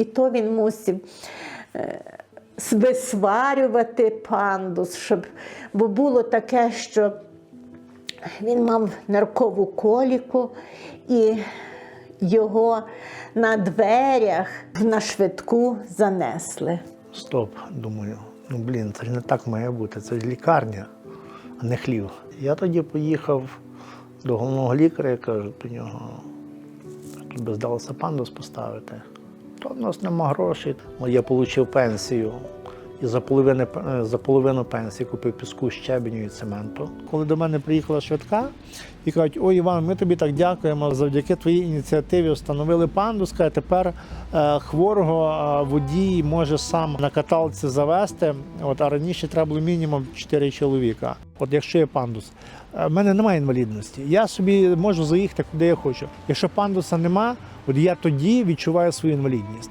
І то він мусив е, висварювати пандус, щоб, бо було таке, що він мав наркову коліку і його на дверях на швидку занесли. Стоп, думаю. Ну блін, це ж не так має бути. Це ж лікарня, а не хлів. Я тоді поїхав до головного лікаря і кажу до нього, тут би здалося пандус поставити. То в нас нема грошей. Я отримав пенсію. І за половину, е, за половину пенсії купив піску, щебеню і цементу. Коли до мене приїхала швидка і кажуть, ой, Іван, ми тобі так дякуємо. Завдяки твоїй ініціативі встановили пандус. Каже, тепер е, хворого е, водій може сам на каталці завести. От, а раніше треба було мінімум 4 чоловіка. От якщо є пандус, в мене немає інвалідності. Я собі можу заїхати куди я хочу. Якщо пандуса нема, от я тоді відчуваю свою інвалідність.